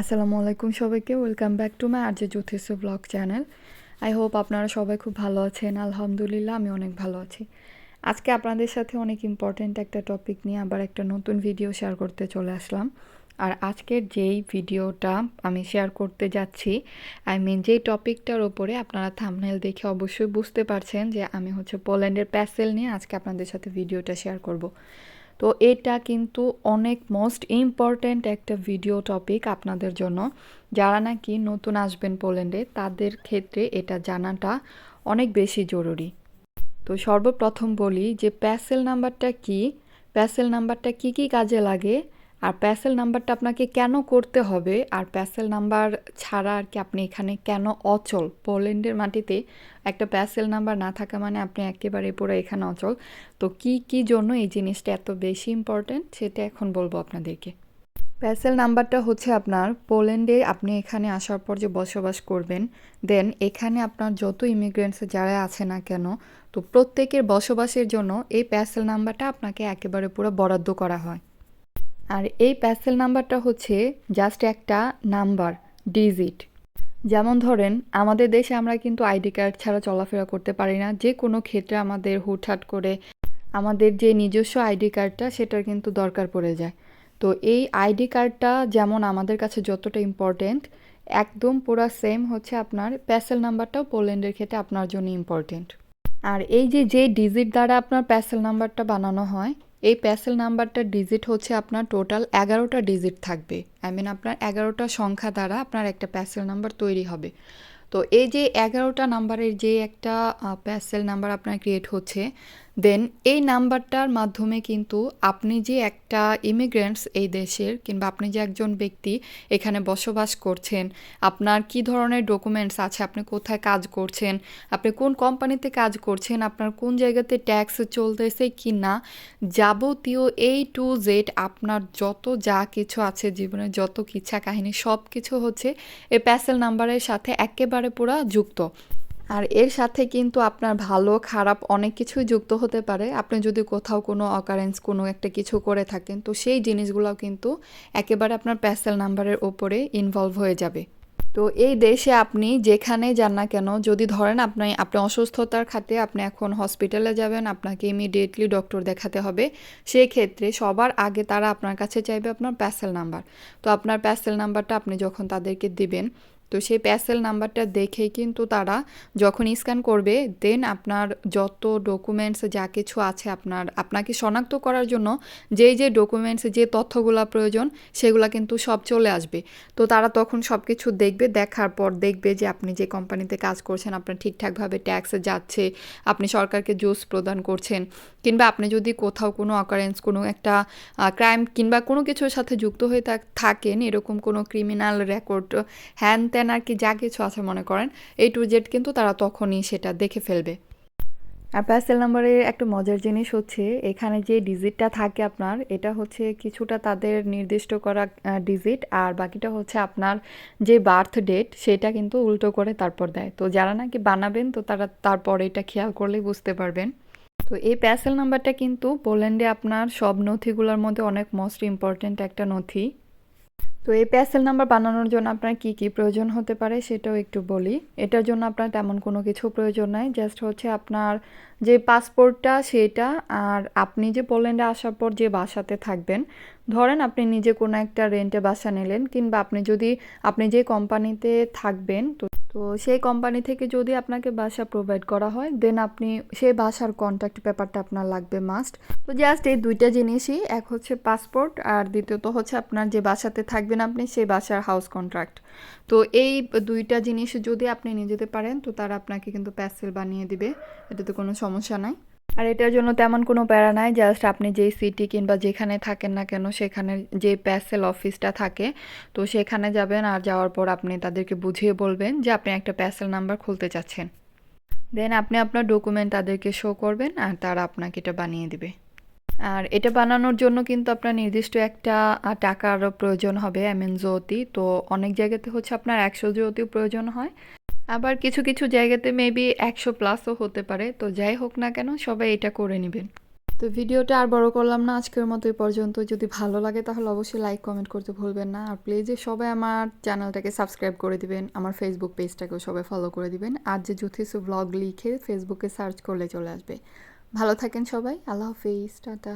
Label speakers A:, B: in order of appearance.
A: আসসালামু আলাইকুম সবাইকে welcome back to my RJ Jyotish blog channel I hope আপনারা সবাই খুব ভালো আছেন, আলহামদুলিল্লাহ আমি অনেক ভালো আছি। আজকে আপনাদের সাথে অনেক ইম্পর্ট্যান্ট একটা টপিক নিয়ে আবার একটা নতুন ভিডিও শেয়ার করতে চলে আসলাম। আর আজকের যেই ভিডিওটা আমি শেয়ার করতে যাচ্ছি আই মিন যেই টপিকটার ওপরে আপনারা থামনেল দেখে অবশ্যই বুঝতে পারছেন যে আমি হচ্ছে পোল্যান্ডের প্যাসেল নিয়ে আজকে আপনাদের সাথে ভিডিওটা শেয়ার করব। তো এটা কিন্তু অনেক মোস্ট ইম্পর্ট্যান্ট একটা ভিডিও টপিক আপনাদের জন্য। যারা নাকি নতুন আসবেন পোল্যান্ডে, তাদের ক্ষেত্রে এটা জানাটা অনেক বেশি জরুরি। তো সর্বপ্রথম বলি যে প্যাসেল নাম্বারটা কি? প্যাসেল নাম্বারটা কি কি কাজে লাগে? আর প্যাসেল নাম্বারটা আপনাকে কেন করতে হবে? আর প্যাসেল নাম্বার ছাড়া আর কি আপনি এখানে কেন অচল? পোল্যান্ডের মাটিতে একটা প্যাসেল নাম্বার না থাকা মানে আপনি একেবারে পুরো এখানে অচল। তো কি কি জন্য এই জিনিসটা এত বেশি ইম্পর্ট্যান্ট সেটা এখন বলব আপনাদেরকে। প্যাসেল নাম্বারটা হচ্ছে আপনার পোল্যান্ডে আপনি এখানে আসার পর যে বসবাস করবেন দেন এখানে আপনার যত ইমিগ্রেন্টস যারা আছে না কেন, তো প্রত্যেকের বসবাসের জন্য এই প্যাসেল নাম্বারটা আপনাকে একেবারে পুরো বরাদ্দ করা হয়। আর এই প্যাসেল নাম্বারটা হচ্ছে জাস্ট একটা নাম্বার ডিজিট যেমন ধরেন, আমাদের দেশে আমরা কিন্তু আইডি কার্ড ছাড়া চলাফেরা করতে পারি না। যে কোনো ক্ষেত্রে আমাদের হুটহাট করে আমাদের যে নিজস্ব আইডি কার্ডটা, সেটার কিন্তু দরকার পড়ে যায়। তো এই আইডি কার্ডটা যেমন আমাদের কাছে যতটা ইম্পর্টেন্ট একদম পুরা সেম হচ্ছে আপনার প্যাসেল নাম্বারটাও পোল্যান্ডের ক্ষেত্রে আপনার জন্য ইম্পর্টেন্ট আর এই যে যে ডিজিট দ্বারা আপনার প্যাসেল নাম্বারটা বানানো হয় এই প্যাসেল নাম্বারটা ডিজিট হচ্ছে আপনার টোটাল এগারোটা ডিজিট থাকবে। আই মিন আপনার এগারোটা সংখ্যা দ্বারা আপনার একটা প্যাসেল নাম্বার তৈরি হবে। তো এই যে এগারোটা নাম্বারের যে একটা প্যাসেল নাম্বার আপনার ক্রিয়েট হচ্ছে দেন এই নাম্বারটার মাধ্যমে কিন্তু আপনি যে একটা ইমিগ্রেন্টস এই দেশের কিংবা আপনি যে একজন ব্যক্তি এখানে বসবাস করছেন, আপনার কি ধরনের ডকুমেন্টস আছে, আপনি কোথায় কাজ করছেন, আপনি কোন কোম্পানিতে কাজ করছেন, আপনার কোন জায়গাতে ট্যাক্স চলতেছে কি না যাবতীয় এই টু জেড আপনার যত যা কিছু আছে জীবনের যত কিচ্ছা কাহিনী সব কিছু হচ্ছে এই প্যাসেল নাম্বারের সাথে একেবারে পুরা যুক্ত। আর এর সাথে কিন্তু আপনার ভালো, খারাপ অনেক কিছুই যুক্ত হতে পারে। আপনি যদি কোথাও কোনো অকারেন্স কোনো একটা কিছু করে থাকেন, তো সেই জিনিসগুলো কিন্তু একেবারে আপনার প্যাসেল নাম্বারের ওপরে ইনভলভ হয়ে যাবে। তো এই দেশে আপনি যেখানে যান না কেন, যদি ধরেন আপনি আপনি অসুস্থতার খাতে আপনি এখন হসপিটালে যাবেন, আপনাকে ইমিডিয়েটলি ডক্টর দেখাতে হবে সেই ক্ষেত্রে সবার আগে তারা আপনার কাছে চাইবে আপনার প্যাসেল নাম্বার তো আপনার প্যাসেল নাম্বারটা আপনি যখন তাদেরকে দিবেন তো সেই প্যাসেল নাম্বারটা দেখেই কিন্তু তারা যখন স্ক্যান করবে দেন আপনার যত ডকুমেন্টস যা কিছু আছে আপনার, আপনাকে শনাক্ত করার জন্য যেই যে ডকুমেন্টস যে তথ্যগুলো প্রয়োজন সেগুলো কিন্তু সব চলে আসবে। তো তারা তখন সব কিছু দেখবে, দেখার পর দেখবে যে আপনি যে কোম্পানিতে কাজ করছেন, আপনার ঠিকঠাকভাবে ট্যাক্স যাচ্ছে, আপনি সরকারকে জুস প্রদান করছেন, কিংবা আপনি যদি কোথাও কোনো অকারেন্স কোনো একটা ক্রাইম কিংবা কোনো কিছুর সাথে যুক্ত হয়ে থাকেন, এরকম কোনো ক্রিমিনাল রেকর্ড হ্যান ত্যান আর কি যা কিছু আছে মনে করেন এই টু জেড কিন্তু তারা তখনই সেটা দেখে ফেলবে। আর প্যাসেল নাম্বারের একটা মজার জিনিস হচ্ছে, এখানে যে ডিজিটটা থাকে আপনার, এটা হচ্ছে কিছুটা তাদের নির্দিষ্ট করা ডিজিট আর বাকিটা হচ্ছে আপনার যে বার্থ ডেট সেটা কিন্তু উল্টো করে তারপর দেয়। তো যারা নাকি বানাবেন, তো তারা তারপর এটা খেয়াল করলেই বুঝতে পারবেন। তো এই প্যাসেল নাম্বারটা কিন্তু পোল্যান্ডে আপনার সব নথিগুলোর মধ্যে অনেক মোস্ট ইম্পর্ট্যান্ট একটা নথি। তো এই প্যাসেল নাম্বার বানানোর জন্য আপনার কি কি প্রয়োজন হতে পারে সেটাও একটু বলি। এটার জন্য আপনার তেমন কোনো কিছু প্রয়োজন নাই। জাস্ট হচ্ছে আপনার যে পাসপোর্টটা, সেটা আর আপনি যে পোল্যান্ডে আসার পর যে বাসাতে থাকবেন, ধরেন আপনি নিজে কোনো একটা রেন্টে বাসা নিলেন কিংবা আপনি যদি, আপনি যে কোম্পানিতে থাকবেন, তো তো সেই কোম্পানি থেকে যদি আপনাকে বাসা প্রোভাইড করা হয় দেন আপনি সেই বাসার কন্ট্যাক্ট পেপারটা আপনার লাগবে মাস্ট তো জাস্ট এই দুইটা জিনিসই, এক হচ্ছে পাসপোর্ট আর দ্বিতীয়ত হচ্ছে আপনার যে বাসাতে থাকবেন আপনি, সেই বাসার হাউস কন্ট্রাক্ট তো এই দুইটা জিনিস যদি আপনি নিয়ে যেতে পারেন, তো তারা আপনাকে কিন্তু প্যাসেল বানিয়ে দিবে। এটাতে কোনো সমস্যা নাই। আর এটার জন্য তেমন কোনো প্যারা নাই জাস্ট আপনি যেই সিটি কিংবা যেখানে থাকেন না কেন, সেখানে যে প্যাসেল অফিসটা থাকে, তো সেখানে যাবেন আর যাওয়ার পর আপনি তাদেরকে বুঝিয়ে বলবেন যে আপনি একটা প্যাসেল নাম্বার খুলতে চাচ্ছেন। দেন আপনি আপনার ডকুমেন্ট তাদেরকে শো করবেন আর তারা আপনাকে এটা বানিয়ে দেবে। আর এটা বানানোর জন্য কিন্তু আপনার নির্দিষ্ট একটা টাকার প্রয়োজন হবে আই মিন জ্যোতি। তো অনেক জায়গাতে হচ্ছে আপনার একশো জ্যোতিও প্রয়োজন হয়। আবার কিছু কিছু জায়গাতে মেবি একশো প্লাসও হতে পারে। তো যাই হোক না কেন, সবাই এটা করে নেবেন। তো ভিডিওটা আর বড় করলাম না, আজকের মতো এই পর্যন্ত। যদি ভালো লাগে তাহলে অবশ্যই লাইক কমেন্ট করতে ভুলবেন না। আর প্লিজ সবাই আমার চ্যানেলটাকে সাবস্ক্রাইব করে দিবেন, আমার ফেসবুক পেজটাকেও সবাই ফলো করে দিবেন। আর যে জ্যোতিষু ব্লগ লিখে ফেসবুকে সার্চ করলে চলে আসবে। ভালো থাকেন সবাই, আল্লাহ হাফিজ, টাটা।